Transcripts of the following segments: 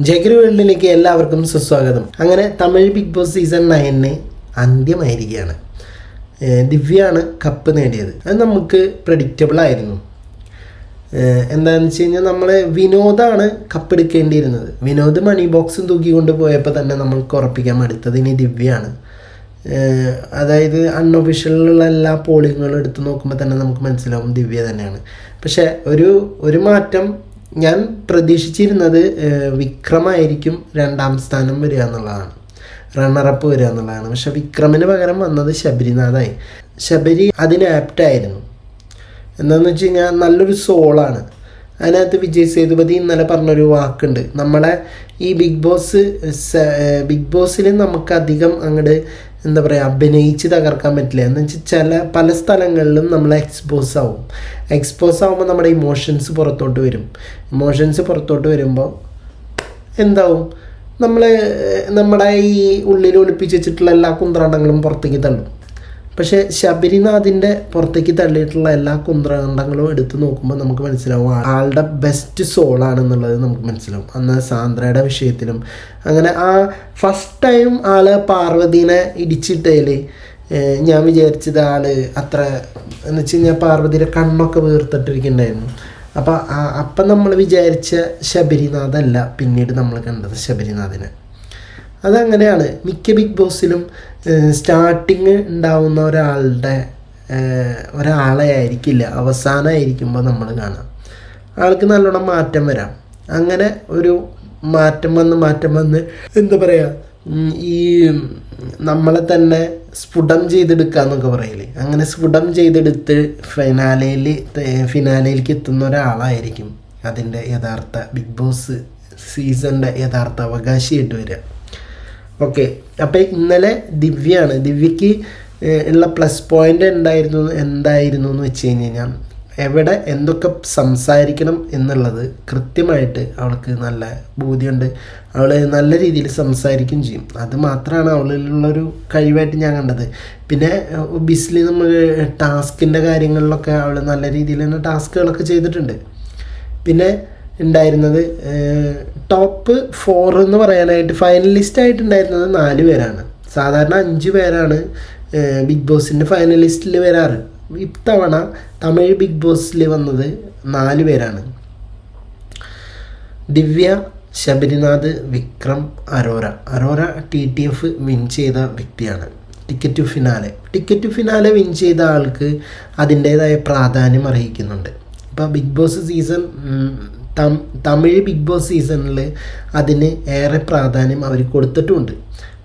ജഗരി വേൾഡിലേക്ക് എല്ലാവർക്കും സുസ്വാഗതം. അങ്ങനെ Tamil Bigg Boss season nine അന്ത്യമായിരിക്കുകയാണ്. ഏഹ് ദിവ്യയാണ് കപ്പ് നേടിയത്. അത് നമുക്ക് പ്രഡിക്റ്റബിൾ ആയിരുന്നു. എന്താണെന്ന് വെച്ച് കഴിഞ്ഞാൽ നമ്മൾ വിനോദാണ് കപ്പെടുക്കേണ്ടിയിരുന്നത് വിനോദ് മണി ബോക്സും തൂക്കിക്കൊണ്ട് പോയപ്പോൾ തന്നെ നമ്മൾക്ക് ഉറപ്പിക്കാൻ മടുത്തത് ഇനി ദിവ്യയാണ്. ഏഹ് അതായത് അൺഒഫീഷ്യലിലുള്ള എല്ലാ പോളിങ്ങുകളും എടുത്ത് നോക്കുമ്പോൾ തന്നെ നമുക്ക് മനസ്സിലാവും ദിവ്യ തന്നെയാണ്. പക്ഷേ ഒരു ഒരു മാറ്റം ഞാൻ പ്രതീക്ഷിച്ചിരുന്നത് വിക്രമായിരിക്കും രണ്ടാം സ്ഥാനം വരിക എന്നുള്ളതാണ്. റണ്ണറപ്പ് വരിക എന്നുള്ളതാണ്. പക്ഷെ വിക്രമിന് പകരം വന്നത് ശബരിനാഥായി. ശബരി അതിന് ആപ്റ്റായിരുന്നു എന്താണെന്ന് വെച്ച് കഴിഞ്ഞാൽ നല്ലൊരു സോളാണ് അതിനകത്ത് വിജയ് സേതുപതി ഇന്നലെ പറഞ്ഞൊരു വാക്കുണ്ട്. നമ്മളെ ഈ ബിഗ് ബോസ് ബിഗ് ബോസിൽ നമുക്ക് അധികം അങ്ങോട്ട് എന്താ പറയുക അഭിനയിച്ച് തകർക്കാൻ പറ്റില്ല. എന്ന് വെച്ചാൽ ചില പല സ്ഥലങ്ങളിലും നമ്മൾ എക്സ്പോസ് ആവും. എക്സ്പോസ് ആവുമ്പോൾ നമ്മുടെ ഇമോഷൻസ് പുറത്തോട്ട് വരും. ഇമോഷൻസ് പുറത്തോട്ട് വരുമ്പോൾ എന്താവും? നമ്മൾ നമ്മുടെ ഈ ഉള്ളിൽ ഒളിപ്പിച്ച് വെച്ചിട്ടുള്ള എല്ലാ കുന്ത്രാണ്ടങ്ങളും പുറത്തേക്ക് തള്ളും. പക്ഷേ ശബരിനാഥിന്റെ പുറത്തേക്ക് തള്ളിയിട്ടുള്ള എല്ലാ കുന്ത്രകണ്ഠങ്ങളും എടുത്തു നോക്കുമ്പോൾ നമുക്ക് മനസ്സിലാവും ആളുടെ ബെസ്റ്റ് സോളാണെന്നുള്ളത് നമുക്ക് മനസ്സിലാവും. അന്ന് സാന്ദ്രയുടെ വിഷയത്തിലും. അങ്ങനെ ആ ഫസ്റ്റ് ടൈം ആൾ പാർവതീനെ ഇടിച്ചിട്ടേൽ ഞാൻ വിചാരിച്ചത് ആൾ അത്ര എന്ന് വെച്ച് കഴിഞ്ഞാൽ പാർവതിയുടെ കണ്ണൊക്കെ വീർത്തിട്ടിരിക്കുന്നുണ്ടായിരുന്നു അപ്പം അപ്പം നമ്മൾ വിചാരിച്ച ശബരിനാഥല്ല പിന്നീട് നമ്മൾ കണ്ടത് ശബരിനാഥിനെ. അതങ്ങനെയാണ്. മിക്ക ബിഗ് ബോസിലും സ്റ്റാർട്ടിങ് ഉണ്ടാവുന്ന ഒരാളുടെ ഒരാളെ ആയിരിക്കില്ല. അവസാനമായിരിക്കുമ്പോൾ നമ്മൾ കാണാം. ആൾക്ക് നല്ലോണം മാറ്റം വരാം. അങ്ങനെ ഒരു മാറ്റം വന്ന് മാറ്റം വന്ന് എന്താ പറയുക ഈ നമ്മളെ തന്നെ സ്ഫുടം ചെയ്തെടുക്കുക എന്നൊക്കെ പറയില്ലേ അങ്ങനെ സ്ഫുടം ചെയ്തെടുത്ത് ഫിനാലയിൽ ഫിനാലയിലേക്ക് എത്തുന്ന ഒരാളായിരിക്കും അതിന്റെ യഥാർത്ഥ ബിഗ് ബോസ് സീസണിന്റെ യഥാർത്ഥ അവകാശിയായിട്ട് വരിക. ഓക്കെ അപ്പോൾ ഇന്നലെ ദിവ്യയാണ്. ദിവ്യക്ക് ഉള്ള പ്ലസ് പോയിന്റ് എന്തായിരുന്നു എന്തായിരുന്നു എന്ന് വെച്ച് കഴിഞ്ഞ് കഴിഞ്ഞാൽ എവിടെ എന്തൊക്കെ സംസാരിക്കണം എന്നുള്ളത് കൃത്യമായിട്ട് അവൾക്ക് നല്ല ബോധ്യമുണ്ട്. അവൾ നല്ല രീതിയിൽ സംസാരിക്കുകയും ചെയ്യും. അത് മാത്രമാണ് അവളിലുള്ളൊരു കഴിവായിട്ട് ഞാൻ കണ്ടത്. പിന്നെ ബിസിലി നമ്മൾ ടാസ്കിന്റെ കാര്യങ്ങളിലൊക്കെ അവൾ നല്ല രീതിയിൽ തന്നെ ടാസ്കുകളൊക്കെ ചെയ്തിട്ടുണ്ട്. പിന്നെ ഉണ്ടായിരുന്നത് ടോപ്പ് ഫോർ എന്ന് പറയാനായിട്ട് ഫൈനലിസ്റ്റ് ആയിട്ടുണ്ടായിരുന്നത് നാല് പേരാണ്. സാധാരണ അഞ്ച് പേരാണ് ബിഗ് ബോസിന്റെ ഫൈനലിസ്റ്റിൽ വരാറ്. ഇത്തവണ തമിഴ് ബിഗ് ബോസിൽ വന്നത് നാല് പേരാണ്. Divya Sabarinath Vikram Arora Arora T T F win ചെയ്ത വ്യക്തിയാണ്. Ticket to finale ticket to finale win ചെയ്ത ആൾക്ക് അതിന്റേതായ പ്രാധാന്യം അർഹിക്കുന്നുണ്ട്. ഇപ്പോൾ Big Boss season Tamil Big Boss സീസണിൽ അതിന് ഏറെ പ്രാധാന്യം അവർ കൊടുത്തിട്ടുമുണ്ട്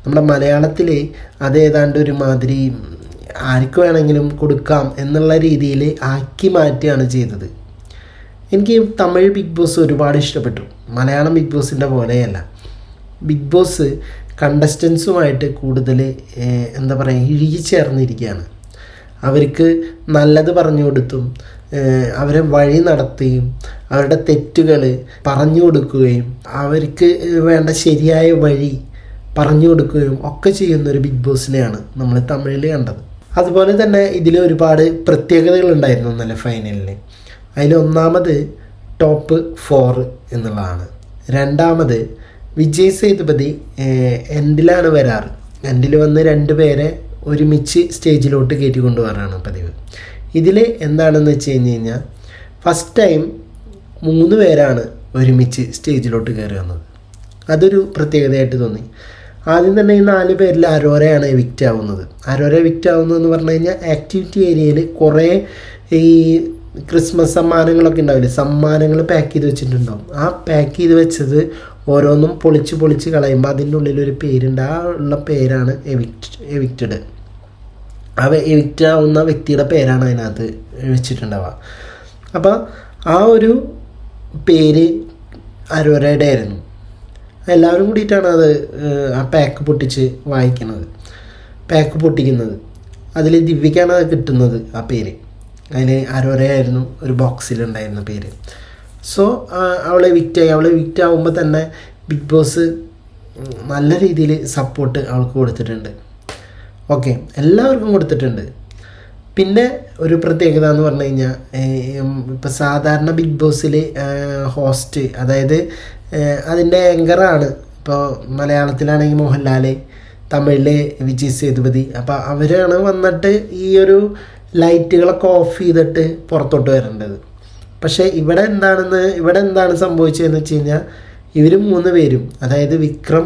നമ്മുടെ മലയാളത്തിൽ അത് ഏതാണ്ട് ഒരു മാതിരി ആർക്ക് വേണമെങ്കിലും കൊടുക്കാം എന്നുള്ള രീതിയിൽ ആക്കി മാറ്റുകയാണ് ചെയ്തത്. എനിക്ക് തമിഴ് ബിഗ് ബോസ് ഒരുപാട് ഇഷ്ടപ്പെട്ടു. മലയാളം ബിഗ് ബോസിന്റെ പോലെയല്ല. ബിഗ് ബോസ് കണ്ടസ്റ്റൻസുമായിട്ട് കൂടുതൽ എന്താ പറയുക ഇഴുകിച്ചേർന്നിരിക്കുകയാണ്. അവർക്ക് നല്ലത് പറഞ്ഞു കൊടുത്തും അവരെ വഴി നടത്തുകയും അവരുടെ തെറ്റുകൾ പറഞ്ഞു കൊടുക്കുകയും അവർക്ക് വേണ്ട ശരിയായ വഴി പറഞ്ഞു കൊടുക്കുകയും ഒക്കെ ചെയ്യുന്ന ഒരു ബിഗ് ബോസിനെയാണ് നമ്മൾ തമിഴിൽ കണ്ടത്. അതുപോലെ തന്നെ ഇതിൽ ഒരുപാട് പ്രത്യേകതകൾ ഉണ്ടായിരുന്നു നല്ല ഫൈനലിൽ അതിൽ ടോപ്പ് ഫോർ എന്നുള്ളതാണ്. രണ്ടാമത് വിജയ് സേതുപതി എൻഡിലാണ് വരാറ്. എൻഡിൽ വന്ന് രണ്ട് പേരെ ഒരുമിച്ച് സ്റ്റേജിലോട്ട് കയറ്റി കൊണ്ടുപോകാറാണ് പതിവ്. ഇതിൽ എന്താണെന്ന് വെച്ച് കഴിഞ്ഞ് കഴിഞ്ഞാൽ ഫസ്റ്റ് ടൈം മൂന്ന് പേരാണ് ഒരുമിച്ച് സ്റ്റേജിലോട്ട് കയറി വന്നത് അതൊരു പ്രത്യേകതയായിട്ട് തോന്നി. ആദ്യം തന്നെ ഈ നാല് പേരിൽ അരോരയാണ് എവിക്റ്റ് ആവുന്നത്. അരോര എവിക്റ്റ് ആവുന്നതെന്ന് പറഞ്ഞു കഴിഞ്ഞാൽ ആക്ടിവിറ്റി ഏരിയയിൽ കുറേ ഈ ക്രിസ്മസ് സമ്മാനങ്ങളൊക്കെ ഉണ്ടാവില്ലേ? സമ്മാനങ്ങൾ പാക്ക് ചെയ്ത് വെച്ചിട്ടുണ്ടാവും. ആ പാക്ക് ചെയ്ത് വെച്ചത് ഓരോന്നും പൊളിച്ച് പൊളിച്ച് കളയുമ്പോൾ അതിന്റെ ഉള്ളിൽ ഒരു പേരുണ്ട്. ആ ഉള്ള പേരാണ് എവിക്റ്റ് എവിക്റ്റഡ് ആ വിറ്റാവുന്ന വ്യക്തിയുടെ പേരാണ് അതിനകത്ത് വെച്ചിട്ടുണ്ടാവുക. അപ്പോൾ ആ ഒരു പേര് അരോരയുടെ ആയിരുന്നു. എല്ലാവരും കൂടിയിട്ടാണ് അത് ആ പാക്ക് പൊട്ടിച്ച് വായിക്കുന്നത്. പാക്ക് പൊട്ടിക്കുന്നത്. അതിൽ ദിവ്യക്കാണ് അത് കിട്ടുന്നത് ആ പേര്. അതിന് അരോരയായിരുന്നു ഒരു ബോക്സിലുണ്ടായിരുന്ന പേര്. സോ അവളെ വിറ്റായി അവളെ വിറ്റാവുമ്പോൾ തന്നെ ബിഗ് ബോസ് നല്ല രീതിയിൽ സപ്പോർട്ട് അവൾക്ക് കൊടുത്തിട്ടുണ്ട്. ഓക്കെ എല്ലാവർക്കും കൊടുത്തിട്ടുണ്ട്. പിന്നെ ഒരു പ്രത്യേകത എന്ന് പറഞ്ഞു കഴിഞ്ഞാൽ ഇപ്പം സാധാരണ ബിഗ് ബോസിൽ ഹോസ്റ്റ് അതായത് അതിന്റെ ആങ്കറാണ് ഇപ്പോൾ മലയാളത്തിലാണെങ്കിൽ മോഹൻലാൽ തമിഴിൽ വിജയ് സേതുപതി. അപ്പോൾ അവരാണ് വന്നിട്ട് ഈ ഒരു ലൈറ്റുകളൊക്കെ ഓഫ് ചെയ്തിട്ട് പുറത്തോട്ട് വരേണ്ടത്. പക്ഷേ ഇവിടെ എന്താണെന്ന് ഇവിടെ എന്താണ് സംഭവിച്ചതെന്ന് വെച്ച് കഴിഞ്ഞാൽ ഇവർ മൂന്ന് പേരും അതായത് വിക്രം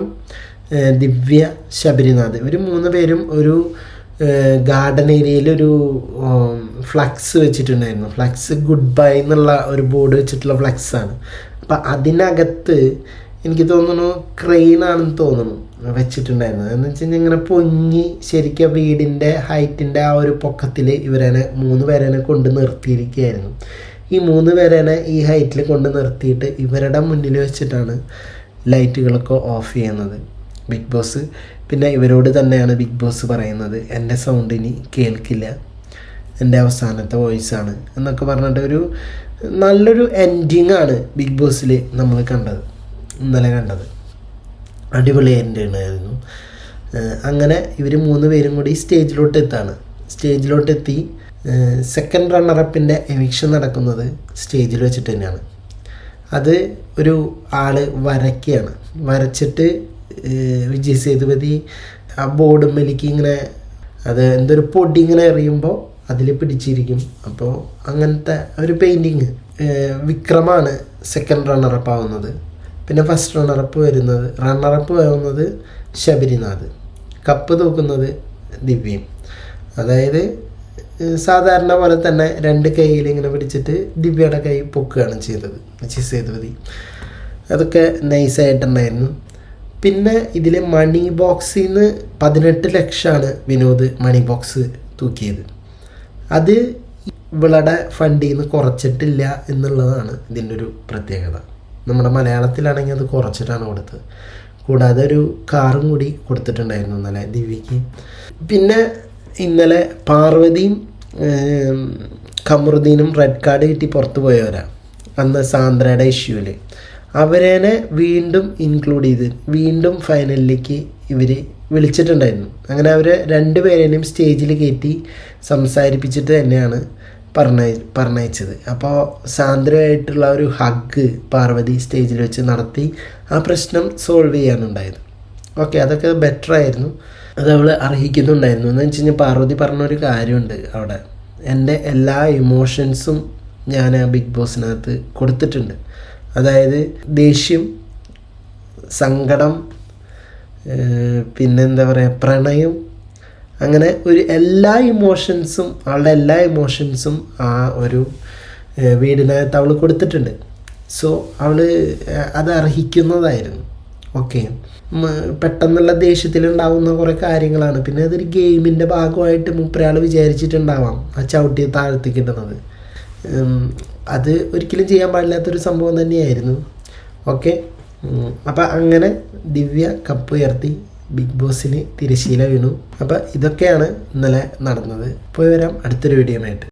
ദിവ്യ ശബരിനാഥ്. ഇവർ മൂന്ന് പേരും ഒരു ഗാർഡൻ ഏരിയയിൽ ഒരു ഫ്ലക്സ് വെച്ചിട്ടുണ്ടായിരുന്നു. ഫ്ലക്സ് ഗുഡ് ബൈ എന്നുള്ള ഒരു ബോർഡ് വെച്ചിട്ടുള്ള ഫ്ലക്സാണ് അപ്പം അതിനകത്ത് എനിക്ക് തോന്നുന്നു ക്രെയിനാണെന്ന് തോന്നുന്നു വെച്ചിട്ടുണ്ടായിരുന്നത്. എന്ന് വെച്ച് കഴിഞ്ഞാൽ ഇങ്ങനെ പൊങ്ങി ശരിക്കും വീടിന്റെ ഹൈറ്റിന്റെ ആ ഒരു പൊക്കത്തിൽ ഇവരനെ മൂന്ന് പേരനെ കൊണ്ട് നിർത്തിയിരിക്കുകയായിരുന്നു. ഈ മൂന്ന് പേരനെ ഈ ഹൈറ്റിൽ കൊണ്ട് നിർത്തിയിട്ട് ഇവരുടെ മുന്നിൽ വെച്ചിട്ടാണ് ലൈറ്റുകളൊക്കെ ഓഫ് ചെയ്യുന്നത്. ബിഗ് ബോസ് പിന്നെ ഇവരോട് തന്നെയാണ് ബിഗ് ബോസ് പറയുന്നത്. എന്റെ സൗണ്ട് ഇനി കേൾക്കില്ല. എന്റെ അവസാനത്തെ വോയിസാണ് എന്നൊക്കെ പറഞ്ഞിട്ട് ഒരു നല്ലൊരു എൻഡിങ് ആണ് ബിഗ് ബോസിൽ നമ്മൾ കണ്ടത്. ഇന്നലെ കണ്ടത്. അടിപൊളി എൻഡിങ് ആയിരുന്നു. അങ്ങനെ ഇവർ മൂന്ന് പേരും കൂടി സ്റ്റേജിലോട്ട് എത്താണ്. സ്റ്റേജിലോട്ട് എത്തി. സെക്കൻഡ് റണ്ണറപ്പിന്റെ എവിക്ഷൻ നടക്കുന്നത് സ്റ്റേജിൽ വെച്ചിട്ട് തന്നെയാണ്. അത് ഒരു ആൾ വരയ്ക്കുകയാണ് വരച്ചിട്ട് വിജയ് സേതുപതി ആ ബോർഡുമ്മലേക്ക് ഇങ്ങനെ അത് എന്തൊരു പൊടി ഇങ്ങനെ എറിയുമ്പോൾ അതിൽ പിടിച്ചിരിക്കും. അപ്പോൾ അങ്ങനത്തെ ഒരു പെയിന്റിങ് വിക്രമാണ് സെക്കൻഡ് റണ്ണറപ്പ് ആവുന്നത്. പിന്നെ ഫസ്റ്റ് റണ്ണറപ്പ് വരുന്നത് റണ്ണറപ്പ് ആവുന്നത് ശബരിനാഥ്. കപ്പ് തൂക്കുന്നത് ദിവ്യയും അതായത് സാധാരണ പോലെ തന്നെ രണ്ട് കൈയിൽ ഇങ്ങനെ പിടിച്ചിട്ട് ദിവ്യയുടെ കൈ പൊക്കുകയാണ് ചെയ്തത്. സേതുപതി അതൊക്കെ നൈസായിട്ടുണ്ടായിരുന്നു പിന്നെ ഇതിൽ മണി ബോക്സിൽ നിന്ന് പതിനെട്ട് ലക്ഷമാണ് വിനോദ് മണി ബോക്സ് തൂക്കിയത്. അത് ഇവളുടെ ഫണ്ടിൽ നിന്ന് കുറച്ചിട്ടില്ല എന്നുള്ളതാണ് ഇതിന്റെ ഒരു പ്രത്യേകത. നമ്മുടെ മലയാളത്തിലാണെങ്കിൽ അത് കുറച്ചിട്ടാണ് കൊടുത്തത്. കൂടാതെ ഒരു കാറും കൂടി കൊടുത്തിട്ടുണ്ടായിരുന്നു ഇന്നലെ ദിവ്യക്ക് പിന്നെ ഇന്നലെ പാർവതിയും കമറുദ്ദീനും റെഡ് കാർഡ് കിട്ടി പുറത്തു പോയവരാണ് അന്ന് സാന്ദ്രയുടെ ഇഷ്യൂവിൽ അവരേനെ വീണ്ടും ഇൻക്ലൂഡ് ചെയ്ത് വീണ്ടും ഫൈനലിലേക്ക് ഇവർ വിളിച്ചിട്ടുണ്ടായിരുന്നു. അങ്ങനെ അവരെ രണ്ടുപേരെയും സ്റ്റേജിൽ കയറ്റി സംസാരിപ്പിച്ചിട്ട് തന്നെയാണ് പറഞ്ഞ പറഞ്ഞയച്ചത്. അപ്പോൾ സാന്ദ്രമായിട്ടുള്ള ഒരു ഹഗ് പാർവതി സ്റ്റേജിൽ വെച്ച് നടത്തി ആ പ്രശ്നം സോൾവ് ചെയ്യാനുണ്ടായത്. ഓക്കെ അതൊക്കെ ബെറ്റർ ആയിരുന്നു. അത് അവൾ അർഹിക്കുന്നുണ്ടായിരുന്നു എന്ന് വെച്ച് കഴിഞ്ഞാൽ പാർവതി പറഞ്ഞൊരു കാര്യമുണ്ട് അവിടെ. എന്റെ എല്ലാ ഇമോഷൻസും ഞാൻ ആ ബിഗ് ബോസിനകത്ത് കൊടുത്തിട്ടുണ്ട്. അതായത് ദേഷ്യം സങ്കടം പിന്നെന്താ പറയുക പ്രണയം അങ്ങനെ ഒരു എല്ലാ ഇമോഷൻസും ആളുടെ എല്ലാ ഇമോഷൻസും ആ ഒരു വീടിനകത്ത് അവൾ കൊടുത്തിട്ടുണ്ട്. സോ അവൾ അത് അർഹിക്കുന്നതായിരുന്നു. ഓക്കെ പെട്ടെന്നുള്ള ദേഷ്യത്തിലുണ്ടാവുന്ന കുറേ കാര്യങ്ങളാണ്. പിന്നെ അതൊരു ഗെയിമിന്റെ ഭാഗമായിട്ട് മുപ്പരാൾ വിചാരിച്ചിട്ടുണ്ടാവാം ആ ചവിട്ടി താഴ്ത്തിക്കിട്ടുന്നത്. അത് ഒരിക്കലും ചെയ്യാൻ പാടില്ലാത്തൊരു സംഭവം തന്നെയായിരുന്നു. ഓക്കെ അപ്പം അങ്ങനെ ദിവ്യ കപ്പ് ഉയർത്തി ബിഗ് ബോസിന് തിരശീല വീണു. അപ്പം ഇതൊക്കെയാണ് ഇന്നലെ നടന്നത്. പോയി വരാം. അടുത്തൊരു വീഡിയോ ആയിട്ട്.